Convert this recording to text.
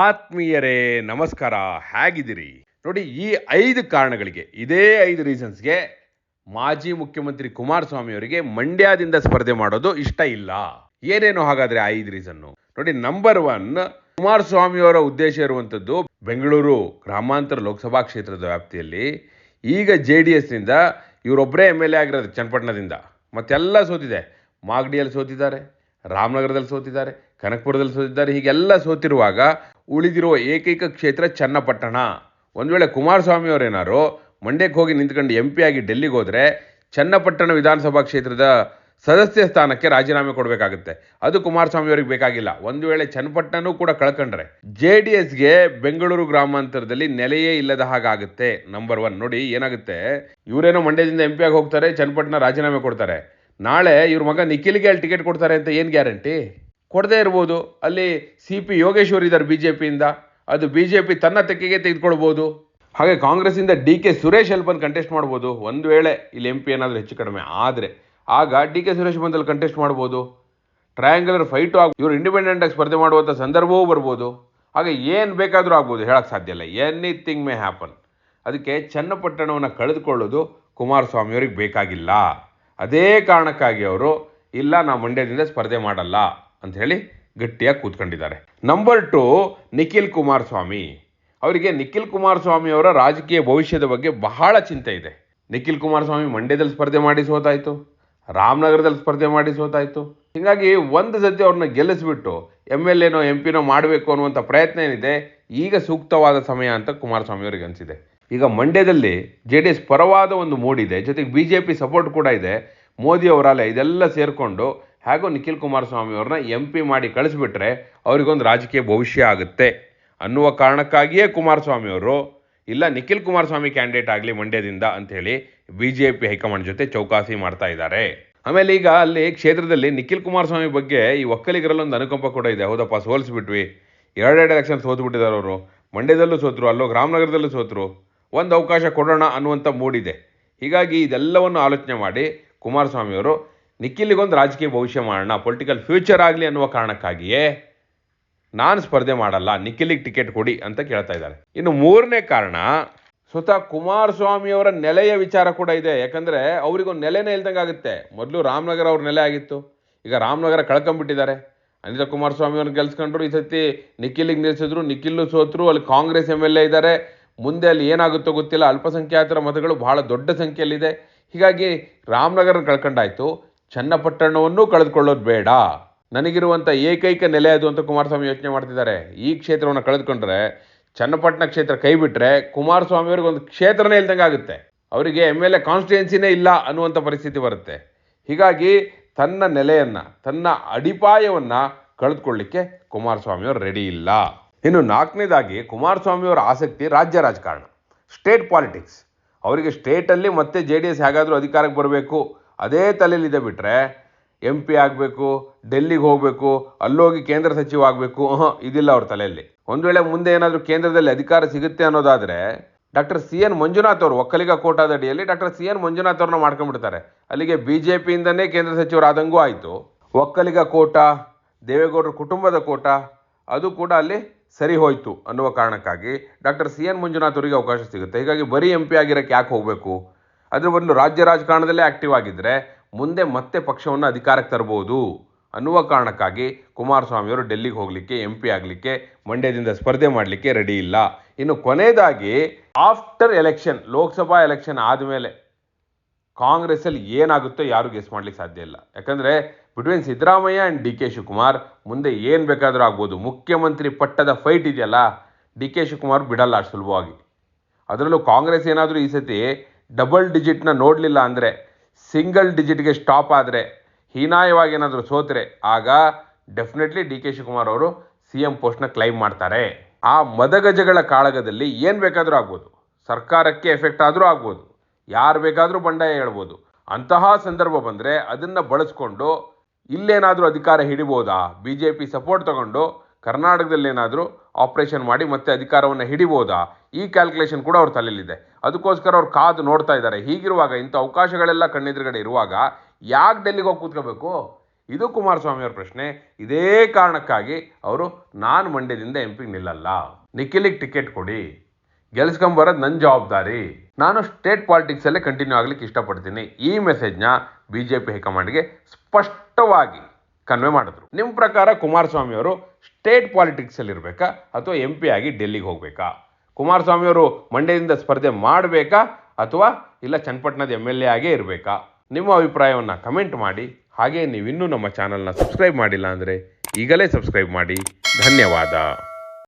ಆತ್ಮೀಯರೇ, ನಮಸ್ಕಾರ. ಹೇಗಿದ್ದೀರಿ? ನೋಡಿ, ಈ ಐದು ಕಾರಣಗಳಿಗೆ, ಇದೇ ಐದು ರೀಸನ್ಸ್ಗೆ ಮಾಜಿ ಮುಖ್ಯಮಂತ್ರಿ ಕುಮಾರಸ್ವಾಮಿ ಅವರಿಗೆ ಮಂಡ್ಯದಿಂದ ಸ್ಪರ್ಧೆ ಮಾಡೋದು ಇಷ್ಟ ಇಲ್ಲ. ಏನೇನು ಹಾಗಾದ್ರೆ ಐದು ರೀಸನ್ನು ನೋಡಿ ನಂಬರ್ ಒನ್ ಕುಮಾರಸ್ವಾಮಿ ಅವರ ಉದ್ದೇಶ ಇರುವಂಥದ್ದು ಬೆಂಗಳೂರು ಗ್ರಾಮಾಂತರ ಲೋಕಸಭಾ ಕ್ಷೇತ್ರದ ವ್ಯಾಪ್ತಿಯಲ್ಲಿ, ಈಗ ಜೆ ಡಿ ಎಸ್ನಿಂದ ಇವರೊಬ್ಬರೇ ಎಂ ಎಲ್ ಎ ಆಗಿರೋದು ಚನ್ನಪಟ್ಟಣದಿಂದ, ಮತ್ತೆಲ್ಲ ಸೋತಿದೆ. ಮಾಗಡಿಯಲ್ಲಿ ಸೋತಿದ್ದಾರೆ, ರಾಮನಗರದಲ್ಲಿ ಸೋತಿದ್ದಾರೆ, ಕನಕಪುರದಲ್ಲಿ ಸೋತಿದ್ದಾರೆ, ಹೀಗೆಲ್ಲ ಸೋತಿರುವಾಗ ಉಳಿದಿರುವ ಏಕೈಕ ಕ್ಷೇತ್ರ ಚನ್ನಪಟ್ಟಣ. ಒಂದು ವೇಳೆ ಕುಮಾರಸ್ವಾಮಿ ಅವರೇನಾರು ಮಂಡ್ಯಕ್ಕೆ ಹೋಗಿ ನಿಂತ್ಕೊಂಡು ಎಂ ಆಗಿ ಡೆಲ್ಲಿಗೆ ಹೋದರೆ ಚನ್ನಪಟ್ಟಣ ವಿಧಾನಸಭಾ ಕ್ಷೇತ್ರದ ಸದಸ್ಯ ಸ್ಥಾನಕ್ಕೆ ರಾಜೀನಾಮೆ ಕೊಡಬೇಕಾಗುತ್ತೆ. ಅದು ಕುಮಾರಸ್ವಾಮಿ ಅವರಿಗೆ ಬೇಕಾಗಿಲ್ಲ. ಒಂದು ವೇಳೆ ಚನ್ನಪಟ್ಟಣನೂ ಕೂಡ ಕಳ್ಕೊಂಡ್ರೆ ಜೆ ಡಿ ಎಸ್ಗೆ ಬೆಂಗಳೂರು ಗ್ರಾಮಾಂತರದಲ್ಲಿ ನೆಲೆಯೇ ಇಲ್ಲದ ಹಾಗಾಗುತ್ತೆ. ನಂಬರ್ ಒನ್ ನೋಡಿ ಏನಾಗುತ್ತೆ? ಇವರೇನೋ ಮಂಡ್ಯದಿಂದ ಎಂ ಪಿ ಆಗಿ ಹೋಗ್ತಾರೆ, ಚನ್ನಪಟ್ಟಣ ರಾಜೀನಾಮೆ ಕೊಡ್ತಾರೆ. ನಾಳೆ ಇವ್ರ ಮಗ ನಿಖಿಲ್ಗೆ ಅಲ್ಲಿ ಟಿಕೆಟ್ ಕೊಡ್ತಾರೆ ಅಂತ ಏನು ಗ್ಯಾರಂಟಿ? ಕೊಡದೇ ಇರ್ಬೋದು. ಅಲ್ಲಿ ಸಿ ಪಿ ಯೋಗೇಶ್ವರ್ ಇದ್ದಾರೆ ಬಿ ಜೆ ಪಿಯಿಂದ ಅದು ಬಿ ಜೆ ಪಿ ತನ್ನ ತೆಕ್ಕೆಗೆ ತೆಗೆದುಕೊಳ್ಬೋದು. ಹಾಗೆ ಕಾಂಗ್ರೆಸ್ಸಿಂದ ಡಿ ಕೆ ಸುರೇಶ್ ಅಲ್ಲಿ ಬಂದು ಕಂಟೆಸ್ಟ್ ಮಾಡ್ಬೋದು. ಒಂದು ವೇಳೆ ಇಲ್ಲಿ ಎಂ ಪಿ ಏನಾದರೂ ಹೆಚ್ಚು ಕಡಿಮೆ ಆದರೆ. ಆಗ ಡಿ ಕೆ ಸುರೇಶ್ ಬಂದಲ್ಲಿ ಕಂಟೆಸ್ಟ್ ಮಾಡ್ಬೋದು. ಟ್ರಯಾಂಗ್ಯುಲರ್ ಫೈಟು ಆಗ ಇವರು ಇಂಡಿಪೆಂಡೆಂಟ್ ಆಗಿ ಸ್ಪರ್ಧೆ ಮಾಡುವಂಥ ಸಂದರ್ಭವೂ ಬರ್ಬೋದು. ಹಾಗೆ ಏನು ಬೇಕಾದರೂ ಆಗ್ಬೋದು. ಹೇಳಕ್ಕೆ ಸಾಧ್ಯ ಇಲ್ಲ. ಎನಿಥಿಂಗ್ ಮೇ ಹ್ಯಾಪನ್ ಅದಕ್ಕೆ ಚನ್ನಪಟ್ಟಣವನ್ನು ಕಳೆದುಕೊಳ್ಳೋದು ಕುಮಾರಸ್ವಾಮಿ ಅವ್ರಿಗೆ ಬೇಕಾಗಿಲ್ಲ. ಅದೇ ಕಾರಣಕ್ಕಾಗಿ ಅವರು, ಇಲ್ಲ, ನಾವು ಮಂಡ್ಯದಿಂದ ಸ್ಪರ್ಧೆ ಮಾಡಲ್ಲ. ಅಂತ ಹೇಳಿ ಗಟ್ಟಿಯಾಗಿ ಕೂತ್ಕೊಂಡಿದ್ದಾರೆ. Number two Nikhil Kumaraswamy. ಅವರಿಗೆ ನಿಖಿಲ್ ಕುಮಾರಸ್ವಾಮಿ ಅವರ ರಾಜಕೀಯ ಭವಿಷ್ಯದ ಬಗ್ಗೆ ಬಹಳ ಚಿಂತೆ ಇದೆ. ನಿಖಿಲ್ ಕುಮಾರಸ್ವಾಮಿ ಮಂಡ್ಯದಲ್ಲಿ ಸ್ಪರ್ಧೆ ಮಾಡಿ ಸೋತಾಯ್ತು, ರಾಮನಗರದಲ್ಲಿ ಸ್ಪರ್ಧೆ ಮಾಡಿ ಸೋತಾಯ್ತು. ಹೀಗಾಗಿ ಒಂದು ಸತಿ ಅವ್ರನ್ನ ಗೆಲ್ಲಿಸ್ಬಿಟ್ಟು ಎಂ ಎಲ್ ಎನೋ, ಎಂ ಪಿನೋ ಮಾಡಬೇಕು ಅನ್ನುವಂಥ ಪ್ರಯತ್ನ ಏನಿದೆ, ಈಗ ಸೂಕ್ತವಾದ ಸಮಯ ಅಂತ ಕುಮಾರಸ್ವಾಮಿ ಅವರಿಗೆ ಅನಿಸಿದೆ. ಈಗ ಮಂಡ್ಯದಲ್ಲಿ ಜೆ ಡಿ ಎಸ್ ಪರವಾದ ಒಂದು ಮೂಡಿದೆ ಜೊತೆಗೆ ಬಿ ಜೆ ಪಿ ಸಪೋರ್ಟ್ ಕೂಡ ಇದೆ. ಮೋದಿ ಅವರಲ್ಲ ಇದೆಲ್ಲ ಸೇರಿಕೊಂಡು ಹೇಗೋ ನಿಖಿಲ್ ಕುಮಾರಸ್ವಾಮಿ ಅವ್ರನ್ನ ಎಂ ಪಿ ಮಾಡಿ ಕಳಿಸ್ಬಿಟ್ರೆ ಅವರಿಗೊಂದು ರಾಜಕೀಯ ಭವಿಷ್ಯ ಆಗುತ್ತೆ ಅನ್ನುವ ಕಾರಣಕ್ಕಾಗಿಯೇ ಕುಮಾರಸ್ವಾಮಿ ಅವರು, ಇಲ್ಲ ನಿಖಿಲ್ ಕುಮಾರಸ್ವಾಮಿ ಕ್ಯಾಂಡಿಡೇಟ್ ಆಗಲಿ ಮಂಡ್ಯದಿಂದ ಅಂಥೇಳಿ ಬಿ ಜೆ ಪಿ ಹೈಕಮಾಂಡ್ ಜೊತೆ ಚೌಕಾಸಿ ಮಾಡ್ತಾ ಇದ್ದಾರೆ. ಆಮೇಲೆ ಈಗ ಅಲ್ಲಿ ಕ್ಷೇತ್ರದಲ್ಲಿ ನಿಖಿಲ್ ಕುಮಾರಸ್ವಾಮಿ ಬಗ್ಗೆ ಈ ಒಕ್ಕಲಿಗರಲ್ಲೊಂದು ಅನುಕಂಪ ಕೂಡ ಇದೆ. ಹೌದಪ್ಪ, ಸೋಲಿಸ್ಬಿಟ್ವಿ. ಎರಡೆರಡು ಎಲೆಕ್ಷನ್ ಸೋತ್ಬಿಟ್ಟಿದ್ದಾರೆ ಅವರು. ಮಂಡ್ಯದಲ್ಲೂ ಸೋತರು, ಅಲ್ಲೋ ರಾಮನಗರದಲ್ಲೂ ಸೋತರು. ಒಂದು ಅವಕಾಶ ಕೊಡೋಣ ಅನ್ನುವಂಥ ಮೂಡಿದೆ ಹೀಗಾಗಿ ಇದೆಲ್ಲವನ್ನು ಆಲೋಚನೆ ಮಾಡಿ ಕುಮಾರಸ್ವಾಮಿ ಅವರು ನಿಖಿಲ್ಗೊಂದು ರಾಜಕೀಯ ಭವಿಷ್ಯ ಮಾಡೋಣ ಪೊಲಿಟಿಕಲ್ ಫ್ಯೂಚರ್ ಆಗಲಿ ಅನ್ನುವ ಕಾರಣಕ್ಕಾಗಿಯೇ ನಾನು ಸ್ಪರ್ಧೆ ಮಾಡಲ್ಲ, ನಿಖಿಲಿಗೆ ಟಿಕೆಟ್ ಕೊಡಿ ಅಂತ ಕೇಳ್ತಾ ಇದ್ದಾರೆ. ಇನ್ನು ಮೂರನೇ ಕಾರಣ, ಸ್ವತಃ ಕುಮಾರಸ್ವಾಮಿಯವರ ನೆಲೆಯ ವಿಚಾರ ಕೂಡ ಇದೆ. ಯಾಕಂದರೆ ಅವರಿಗೊಂದು ನೆಲೆನೇ ಇಲ್ದಂಗೆ ಆಗುತ್ತೆ. ಮೊದಲು ರಾಮನಗರ ಅವ್ರ ನೆಲೆ ಆಗಿತ್ತು. ಈಗ ರಾಮನಗರ ಕಳ್ಕೊಂಡ್ಬಿಟ್ಟಿದ್ದಾರೆ ಅನಿತಾ ಕುಮಾರಸ್ವಾಮಿ ಅವ್ರನ್ನ ಗೆಲ್ಸ್ಕೊಂಡ್ರು, ಈ ಸತಿ ನಿಖಿಲಿಗೆ ನಿಲ್ಲಿಸಿದ್ರು ನಿಖಿಲ್ಲು ಸೋತರು, ಅಲ್ಲಿ ಕಾಂಗ್ರೆಸ್ ಎಂ ಎಲ್ ಎ ಇದ್ದಾರೆ. ಮುಂದೆ ಅಲ್ಲಿ ಏನಾಗುತ್ತೋ ಗೊತ್ತಿಲ್ಲ. ಅಲ್ಪಸಂಖ್ಯಾತರ ಮತಗಳು ಬಹಳ ದೊಡ್ಡ ಸಂಖ್ಯೆಯಲ್ಲಿದೆ. ಹೀಗಾಗಿ ರಾಮನಗರ ಕಳ್ಕೊಂಡಾಯ್ತು. ಚನ್ನಪಟ್ಟಣವನ್ನೂ ಕಳೆದುಕೊಳ್ಳೋದು ಬೇಡ. ನನಗಿರುವಂಥ ಏಕೈಕ ನೆಲೆ ಅದು ಅಂತ ಕುಮಾರಸ್ವಾಮಿ ಯೋಚನೆ ಮಾಡ್ತಿದ್ದಾರೆ. ಈ ಕ್ಷೇತ್ರವನ್ನು ಕಳೆದುಕೊಂಡ್ರೆ, ಚನ್ನಪಟ್ಟಣ ಕ್ಷೇತ್ರ ಕೈ ಬಿಟ್ಟರೆ ಕುಮಾರಸ್ವಾಮಿ ಅವ್ರಿಗೆ ಒಂದು ಕ್ಷೇತ್ರನೇ ಇಲ್ದಂಗೆ ಆಗುತ್ತೆ. ಅವರಿಗೆ ಎಂ ಎಲ್ ಎ ಕಾನ್ಸ್ಟಿಟ್ಯೂನ್ಸಿನೇ ಇಲ್ಲ ಅನ್ನುವಂಥ ಪರಿಸ್ಥಿತಿ ಬರುತ್ತೆ. ಹೀಗಾಗಿ ತನ್ನ ನೆಲೆಯನ್ನು, ತನ್ನ ಅಡಿಪಾಯವನ್ನು ಕಳೆದುಕೊಳ್ಳಿಕ್ಕೆ ಕುಮಾರಸ್ವಾಮಿಯವರು ರೆಡಿ ಇಲ್ಲ. ಇನ್ನು ನಾಲ್ಕನೇದಾಗಿ ಕುಮಾರಸ್ವಾಮಿಯವರ ಆಸಕ್ತಿ ರಾಜ್ಯ ರಾಜಕಾರಣ ಸ್ಟೇಟ್ ಪಾಲಿಟಿಕ್ಸ್ ಅವರಿಗೆ ಸ್ಟೇಟಲ್ಲಿ ಮತ್ತೆ ಜೆ ಡಿ ಎಸ್ ಹೇಗಾದರೂ ಅಧಿಕಾರಕ್ಕೆ ಬರಬೇಕು. ಅದೇ ತಲೆಯಲ್ಲಿದೆ ಬಿಟ್ಟರೆ ಎಂ ಪಿ ಆಗಬೇಕು, ಡೆಲ್ಲಿಗೆ ಹೋಗಬೇಕು, ಅಲ್ಲೋಗಿ ಕೇಂದ್ರ ಸಚಿವ ಆಗಬೇಕು ಇದಿಲ್ಲ ಅವ್ರ ತಲೆಯಲ್ಲಿ. ಒಂದು ವೇಳೆ ಮುಂದೆ ಏನಾದರೂ ಕೇಂದ್ರದಲ್ಲಿ ಅಧಿಕಾರ ಸಿಗುತ್ತೆ ಅನ್ನೋದಾದರೆ ಡಾಕ್ಟರ್ ಸಿ ಎನ್ ಮಂಜುನಾಥ್ ಅವರು, ಒಕ್ಕಲಿಗ ಕೋಟಾದ ಅಡಿಯಲ್ಲಿ ಡಾಕ್ಟರ್ ಸಿ ಎನ್ ಮಂಜುನಾಥ್ ಅವ್ರನ್ನ ಮಾಡ್ಕೊಂಡ್ಬಿಡ್ತಾರೆ. ಅಲ್ಲಿಗೆ ಬಿ ಜೆ ಪಿಯಿಂದನೇ ಕೇಂದ್ರ ಸಚಿವರಾದಂಗೂ ಆಯಿತು. ಒಕ್ಕಲಿಗ ಕೋಟ, ದೇವೇಗೌಡರ ಕುಟುಂಬದ ಕೋಟ, ಅದು ಕೂಡ ಅಲ್ಲಿ ಸರಿ ಹೋಯಿತು ಅನ್ನುವ ಕಾರಣಕ್ಕಾಗಿ ಡಾಕ್ಟರ್ ಸಿ ಎನ್ ಮಂಜುನಾಥ್ ಅವರಿಗೆ ಅವಕಾಶ ಸಿಗುತ್ತೆ. ಹೀಗಾಗಿ ಬರೀ ಎಂ ಪಿ ಆಗಿರೋಕ್ಕೆ ಯಾಕೆ ಹೋಗಬೇಕು? ಅದ್ರ ಬದಲು ರಾಜ್ಯ ರಾಜಕಾರಣದಲ್ಲೇ ಆಕ್ಟಿವ್ ಆಗಿದ್ದರೆ ಮುಂದೆ ಮತ್ತೆ ಪಕ್ಷವನ್ನು ಅಧಿಕಾರಕ್ಕೆ ತರಬಹುದು ಅನ್ನುವ ಕಾರಣಕ್ಕಾಗಿ ಕುಮಾರಸ್ವಾಮಿಯವರು ಡೆಲ್ಲಿಗೆ ಹೋಗಲಿಕ್ಕೆ ಎಂ ಪಿ ಆಗಲಿಕ್ಕೆ, ಮಂಡ್ಯದಿಂದ ಸ್ಪರ್ಧೆ ಮಾಡಲಿಕ್ಕೆ ರೆಡಿ ಇಲ್ಲ. ಇನ್ನು ಕೊನೆಯದಾಗಿ ಆಫ್ಟರ್ ಎಲೆಕ್ಷನ್ ಲೋಕಸಭಾ ಎಲೆಕ್ಷನ್ ಆದಮೇಲೆ ಕಾಂಗ್ರೆಸ್ಸಲ್ಲಿ ಏನಾಗುತ್ತೋ ಯಾರು ಗೆಸ್ ಮಾಡಲಿಕ್ಕೆ ಸಾಧ್ಯ ಇಲ್ಲ. ಯಾಕಂದರೆ between Siddaramaiah and D K Shivakumar ಮುಂದೆ ಏನು ಬೇಕಾದರೂ ಆಗ್ಬೋದು. ಮುಖ್ಯಮಂತ್ರಿ ಪಟ್ಟದ ಫೈಟ್ ಇದೆಯಲ್ಲ ಡಿ ಕೆ ಶಿವಕುಮಾರ್ ಬಿಡಲ್ಲ ಅಷ್ಟು ಸುಲಭವಾಗಿ. ಅದರಲ್ಲೂ ಕಾಂಗ್ರೆಸ್ ಏನಾದರೂ ಈ ಸತಿ ಡಬಲ್ ಡಿಜಿಟ್ನ ನೋಡಲಿಲ್ಲ ಅಂದರೆ ಸಿಂಗಲ್ ಡಿಜಿಟ್ಗೆ ಸ್ಟಾಪ್ ಆದರೆ ಹೀನಾಯವಾಗಿ ಏನಾದರೂ ಸೋತರೆ, ಆಗ ಡೆಫಿನೆಟ್ಲಿ ಡಿ ಕೆ ಶಿವಕುಮಾರ್ ಅವರು ಸಿ ಎಂ ಪೋಸ್ಟ್ನ ಕ್ಲೈಮ್ ಮಾಡ್ತಾರೆ. ಆ ಮದಗಜಗಳ ಕಾಳಗದಲ್ಲಿ ಏನು ಬೇಕಾದರೂ ಆಗ್ಬೋದು. ಸರ್ಕಾರಕ್ಕೆ ಎಫೆಕ್ಟ್ ಆದರೂ ಆಗ್ಬೋದು. ಯಾರು ಬೇಕಾದರೂ ಬಂಡಾಯ ಹೇಳ್ಬೋದು. ಅಂತಹ ಸಂದರ್ಭ ಬಂದರೆ ಅದನ್ನು ಬಳಸ್ಕೊಂಡು ಇಲ್ಲೇನಾದರೂ ಅಧಿಕಾರ ಹಿಡಿಬೋದಾ? ಬಿ ಜೆ ಪಿ ಸಪೋರ್ಟ್ ತಗೊಂಡು ಕರ್ನಾಟಕದಲ್ಲಿ ಏನಾದರೂ ಆಪರೇಷನ್ ಮಾಡಿ ಮತ್ತೆ ಅಧಿಕಾರವನ್ನು ಹಿಡಿಬೋದಾ? ಈ ಕ್ಯಾಲ್ಕುಲೇಷನ್ ಕೂಡ ಅವ್ರ ತಲೆಯಲ್ಲಿದೆ. ಅದಕ್ಕೋಸ್ಕರ ಅವ್ರು ಕಾದು ನೋಡ್ತಾ ಇದ್ದಾರೆ. ಹೀಗಿರುವಾಗ ಇಂಥ ಅವಕಾಶಗಳೆಲ್ಲ ಕಣ್ಣೆದುರುಗಡೆ ಇರುವಾಗ ಯಾಕೆ ಡೆಲ್ಲಿಗೆ ಹೋಗಿ ಕೂತ್ಕೋಬೇಕು? ಇದು ಕುಮಾರಸ್ವಾಮಿಯವ್ರ ಪ್ರಶ್ನೆ. ಇದೇ ಕಾರಣಕ್ಕಾಗಿ ಅವರು ನಾನು ಮಂಡ್ಯದಿಂದ ಎಂ ಪಿ ನಿಲ್ಲಲ್ಲ. ನಿಖಿಲಿಗೆ ಟಿಕೆಟ್ ಕೊಡಿ. ಗೆಲ್ಸ್ಕೊಂಬರೋದು ನನ್ನ ಜವಾಬ್ದಾರಿ. ನಾನು ಸ್ಟೇಟ್ ಪಾಲಿಟಿಕ್ಸಲ್ಲೇ ಕಂಟಿನ್ಯೂ ಆಗಲಿಕ್ಕೆ ಇಷ್ಟಪಡ್ತೀನಿ. ಈ ಮೆಸೇಜ್ನ ಬಿ ಜೆ ಪಿ ಹೈಕಮಾಂಡ್ಗೆ ಸ್ಪಷ್ಟವಾಗಿ ಕನ್ವೆ ಮಾಡಿದ್ರು. ನಿಮ್ಮ ಪ್ರಕಾರ ಕುಮಾರಸ್ವಾಮಿ ಅವರು ಸ್ಟೇಟ್ ಪಾಲಿಟಿಕ್ಸಲ್ಲಿ ಇರಬೇಕಾ ಅಥವಾ ಎಂ ಪಿ ಆಗಿ ಡೆಲ್ಲಿಗೆ ಹೋಗಬೇಕಾ? ಕುಮಾರಸ್ವಾಮಿ ಅವರು ಮಂಡ್ಯದಿಂದ ಸ್ಪರ್ಧೆ ಮಾಡಬೇಕಾ ಅಥವಾ ಇಲ್ಲ ಚನ್ನಪಟ್ಟಣದ ಎಂ ಎಲ್ ಎ ಆಗೇ ಇರಬೇಕಾ? ನಿಮ್ಮ ಅಭಿಪ್ರಾಯವನ್ನು ಕಮೆಂಟ್ ಮಾಡಿ. ಹಾಗೆ ನೀವಿನ್ನೂ ನಮ್ಮ ಚಾನಲ್ನ ಸಬ್ಸ್ಕ್ರೈಬ್ ಮಾಡಿಲ್ಲ ಅಂದರೆ ಈಗಲೇ ಸಬ್ಸ್ಕ್ರೈಬ್ ಮಾಡಿ. ಧನ್ಯವಾದ.